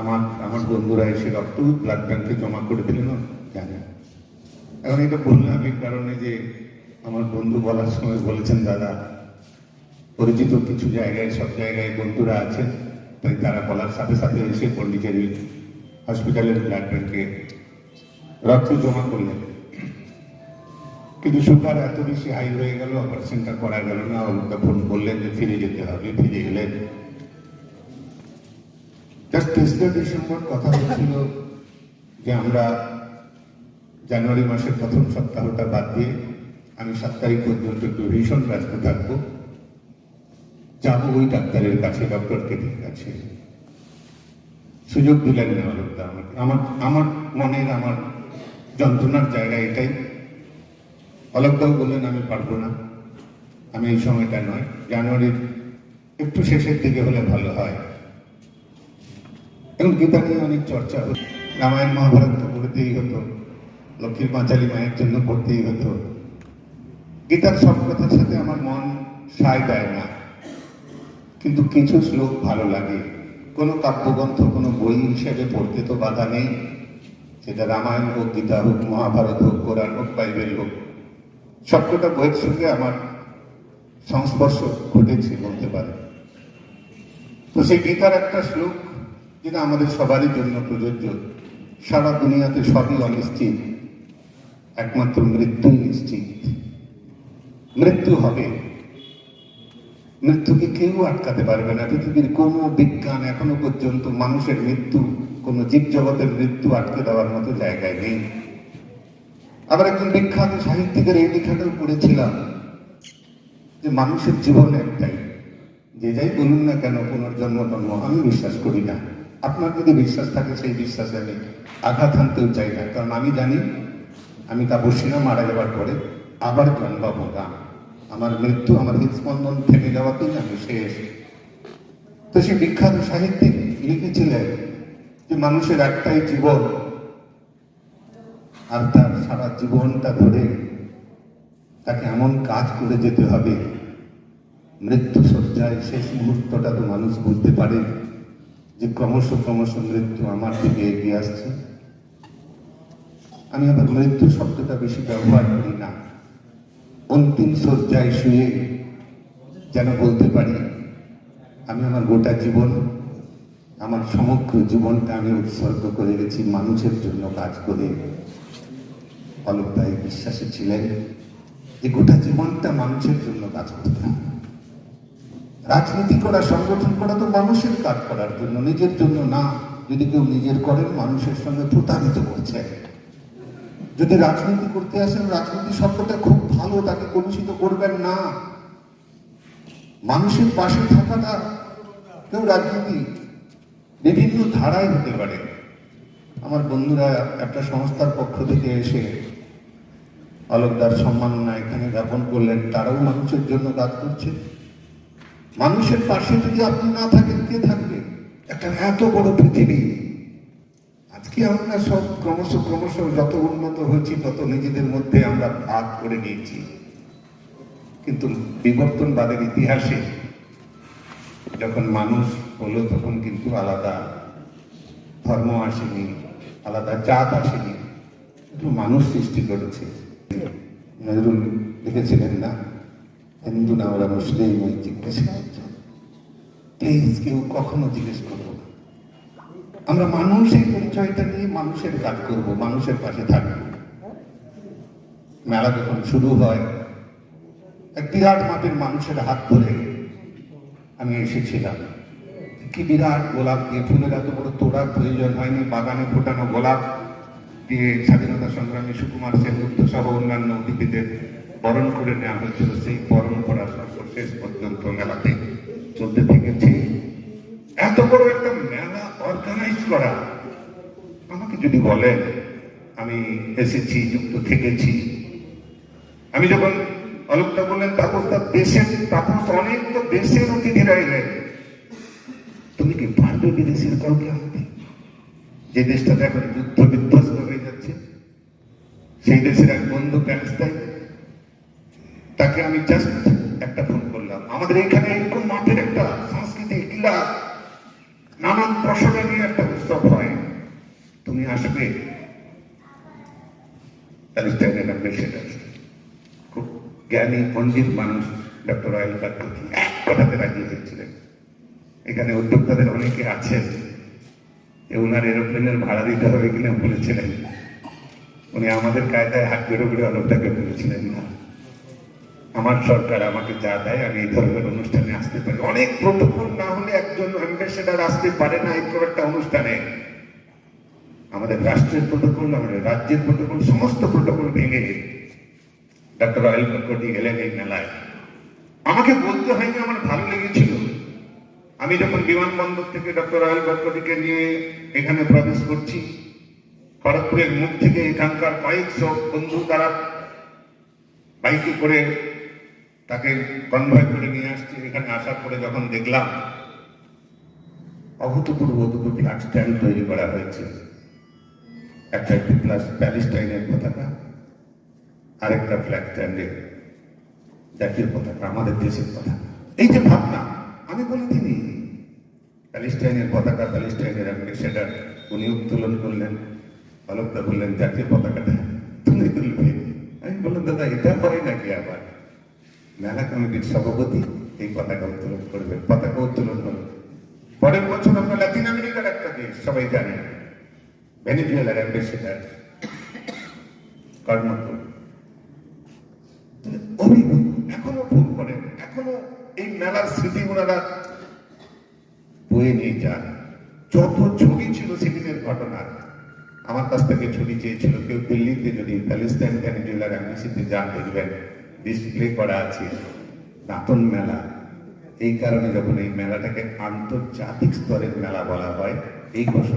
আমার আমার বন্ধুরা এসে রক্ত ব্লাড ব্যাংকে জমা করে দিলেন জানি এখন এটা বললাম এই কারণে যে আমার বন্ধু বলার সময় বলেছেন, দাদা, পরিচিত কিছু জায়গায়, সব জায়গায় বন্ধুরা আছেন তাই তারা বলার সাথে সাথে এসে পন্ডিচেরি হসপিটালের ব্লাড ব্যাংকে রক্ত জমা করলেন। কিন্তু সুগার এত বেশি হাই হয়ে গেল অপারেশনটা করা গেল না ওটা ফোন বললেন যে ফিরে যেতে হবে, ফিরে গেলেন তেসরা ডিসেম্বর কথা হচ্ছিল যে আমরা জানুয়ারি মাসের প্রথম সপ্তাহটা বাদ দিয়ে আমি সাত তারিখ পর্যন্ত একটু ভীষণ ব্যস্ত থাকব। যাব ওই ডাক্তারের কাছে ডক্টর কেটির কাছে সুযোগ দিলেন না অলোকদা আমাকে। আমার আমার মনের, আমার যন্ত্রণার জায়গা এটাই। অলোকদাও বললেন, আমি পারব না। আমি এই সময়টা নয়। জানুয়ারির একটু শেষের দিকে হলে ভালো হয়। এখন গীতা নিয়ে অনেক চর্চা হতো। রামায়ণ মহাভারত তো পড়তেই হতো। লক্ষ্মীর পাঁচালী মায়ের জন্য পড়তেই হতো। গীতার সব কথার সাথে আমার মন সায় দেয় না। কিন্তু কিছু শ্লোক ভালো লাগে। কোনো কাব্যগ্রন্থ, কোনো বই হিসেবে পড়তে তো বাধা নেই। সেটা রামায়ণ হোক, গীতা হোক, মহাভারত হোক, কোরআন হোক, বাইবেল হোক। সবকটা বইয়ের সঙ্গে আমার সংস্পর্শ ঘটেছে, বলতে পারে তো সেই গীতার একটা শ্লোক যেটা আমাদের সবারই জন্য প্রযোজ্য। সারা দুনিয়াতে সবই অনিশ্চিত। একমাত্র মৃত্যু নিশ্চিত। মৃত্যু হবে। মৃত্যুকে কেউ আটকাতে পারবে না। পৃথিবীর কোনো বিজ্ঞান এখনও পর্যন্ত মানুষের মৃত্যু, কোনো জীবজগতের মৃত্যু আটকে দেওয়ার মতো জায়গায় নেই। আবার একজন বিখ্যাত সাহিত্যিকের এই লেখাটাও পড়েছিলাম যে মানুষের জীবন একটাই। যে যাই বলুন না কেন, পুনর্জন্ম জন্ম, আমি বিশ্বাস করি না। আপনার যদি বিশ্বাস থাকে, সেই বিশ্বাসে আমি আঘাত আনতেও চাই না। কারণ আমি জানি, আমি তাপসী না মারা যাওয়ার পরে আবার জন্মাবো না। আমার মৃত্যু, আমার হৃদস্পন্দন থেমে যাওয়াতেই আমি শেষ। তো সে বিখ্যাত সাহিত্যিক লিখেছিলেন যে, মানুষের একটাই জীবন, আর তার সারা জীবনটা ধরে তাকে এমন কাজ করে যেতে হবে। মৃত্যু সজ্জায় শেষ মুহূর্তটা তো মানুষ বুঝতে পারে। যে ক্রমশ ক্রমশ মৃত্যু আমার দিকে এগিয়ে আসছে। আমি আবার মৃত্যু শব্দটা বেশি ব্যবহার করি না। অন্তিম শয্যায় শুয়ে যেন বলতে পারি, আমি আমার গোটা জীবন, আমার সমগ্র জীবনটা আমি উৎসর্গ করে গেছি মানুষের জন্য কাজ করে। অলোকদায় বিশ্বাসী ছিলেন যে গোটা জীবনটা মানুষের জন্য কাজ করতে হবে। রাজনীতি করা, সংগঠন করা তো মানুষের কাজ করার জন্য, নিজের জন্য না। যদি কেউ নিজের করেন, মানুষের সঙ্গে প্রতারিত করছে। যদি রাজনীতি করতে আসেন, রাজনীতি শব্দটা খুব ভালো, তাকে কলুষিত করবেন না। মানুষের পাশে থাকাটা কেউ রাজনীতি বিভিন্ন ধারায় হতে পারে। আমার বন্ধুরা একটা সংস্থার পক্ষ থেকে এসে অলোকদার সম্মাননা এখানে জ্ঞাপন করলেন, তারাও মানুষের জন্য কাজ করছে। মানুষের পাশে যদি আপনি না থাকেন, কে থাকবে? একটা এত বড় পৃথিবী। আজকে আমরা সব ক্রমশ ক্রমশ যত উন্নত হয়েছি, তত নিজেদের মধ্যে আমরা ভাগ করে নিয়েছি। কিন্তু বিবর্তনবাদের ইতিহাসে যখন মানুষ হলো তখন কিন্তু আলাদা ধর্ম আসেনি, আলাদা জাত আসেনি। মানুষ সৃষ্টি করেছে। নজরুল লিখেছিলেন না? হিন্দু না, ওরা মুসলিম ওই জিজ্ঞেস প্লিজ কেউ কখনো জিজ্ঞেস করব না। আমরা মানুষ এই পরিচয়টা নিয়ে মানুষের কাজ করব, মানুষের পাশে থাকব। মেলা যখন শুরু হয়, এক বিরাট মাপের মানুষের হাত ধরে আমি এসেছিলাম। কি বিরাট গোলাপ দিয়ে ফুলের এত বড় তোড়ার প্রয়োজন হয়নি, বাগানে ফোটানো গোলাপ দিয়ে স্বাধীনতা সংগ্রামী সুকুমার সেনগুপ্ত সহ অন্যান্য অতিথিদের বরণ করে নেওয়া হয়েছিল, সেই বরণ করার শেষ পর্যন্ত মেলাতে চলতে থেকেছে। এত বড় একটা মেলা অর্গানাইজ করা। আমাকে যদি বলেন, আমি এসেছি, যুক্ত থেকেছি। আমি যখন অলোকটা বললেন, তাপস তার দেশের, তাপস অনেক তো দেশের অতিথিরা এলেন। তুমি কি পারবে বিদেশের কাউকে আনতে? যে দেশটাতে এখন যুদ্ধ বিধ্বস্ত হয়ে যাচ্ছে, সেই দেশের এক বন্ধু প্যালেস্তাইন তাকে আমি জাস্ট একটা ফোন করলাম। আমাদের এখানে এরকম মাঠের একটা সাংস্কৃতিক ক্রীড়া, নানান প্রসঙ্গে নিয়ে একটা উৎসব হয়। তুমি আসবে? খুব জ্ঞানী মানুষ ডক্টর কাকুতি এক কথাতে রাজি হয়েছিলেন। এখানে উদ্যোক্তাদের অনেকে আছেন। ওনার এরোপ্লেনের ভাড়া দিতে হবে কিনা বলেছিলেন। উনি আমাদের কায়দায় হাত জোড়ো করে অলোকটাকে বলেছিলেন না। আমার সরকার আমাকে যা দেয়, আমি এই ধরনের অনুষ্ঠানে আসতে পারি। অনেক প্রোটোকল না হলে একজন অ্যাম্বাসেডার আসতে পারে না এই একটা অনুষ্ঠানে। আমাদের রাষ্ট্রের প্রোটোকল আমাদের রাজ্যের প্রোটোকল সমস্ত প্রোটোকল ভেঙে ডক্টর অয়েল কটকটি এলেন এই মেলায়। আমাকে বলতে হয়নি, আমার ভালো লেগেছিল। আমি যখন বিমানবন্দর থেকে ডক্টর অয়েল কটকটিকে নিয়ে এখানে প্রবেশ করছি, খড়গপুরের মুখ থেকে এখানকার কয়েকশো বন্ধু তারা বাইকে করে তাকে কনভয় করে নিয়ে আসছি। এখানে আসার পরে যখন দেখলাম, অভূতপূর্ব দুটো ফ্ল্যাগ স্ট্যান্ড তৈরি করা হয়েছে। একটা প্লাস প্যালেস্টাইনের পতাকা, আরেকটা ফ্ল্যাগ স্ট্যান্ডে জাতীয় পতাকা, আমাদের দেশের পতাকা। এই যে ভাবনা, আমি বলে দিনি প্যালেস্টাইনের পতাকা, প্যালেস্টাইনের অ্যাম্বাসেডার উনি উত্তোলন করলেন অলোকদা বললেন জাতীয় পতাকাটা। তুমি তুলবে আমি বললাম, দাদা, এটা হয় নাকি আবার? মেলা কমিটির সভাপতি এই পতাকা উত্তোলন করবেন, পতাকা উত্তোলন হলো পরের বছর আমরা লাতিন আমেরিকার একটা দেশ, সবাই জানেন ভেনেজুয়েলার অ্যাম্বাসেডার অভিভূত, এখনও ভুল করেন, এখনও এই মেলার স্মৃতি ওনারা বয়ে নিয়ে যান। যত ছবি ছিল সেদিনের ঘটনার আমার কাছ থেকে ছবি চেয়েছিল, কেউ দিল্লিতে যদি প্যালেস্টাইন ভেনেজুয়েলার অ্যাম্বাসিতে যান দেখবেন। ডিসপ্লে করা আছে দাঁতন মেলা। এই কারণে যখন এই মেলাটাকে আন্তর্জাতিক স্তরের মেলা বলা হয়, এই ঘোষণা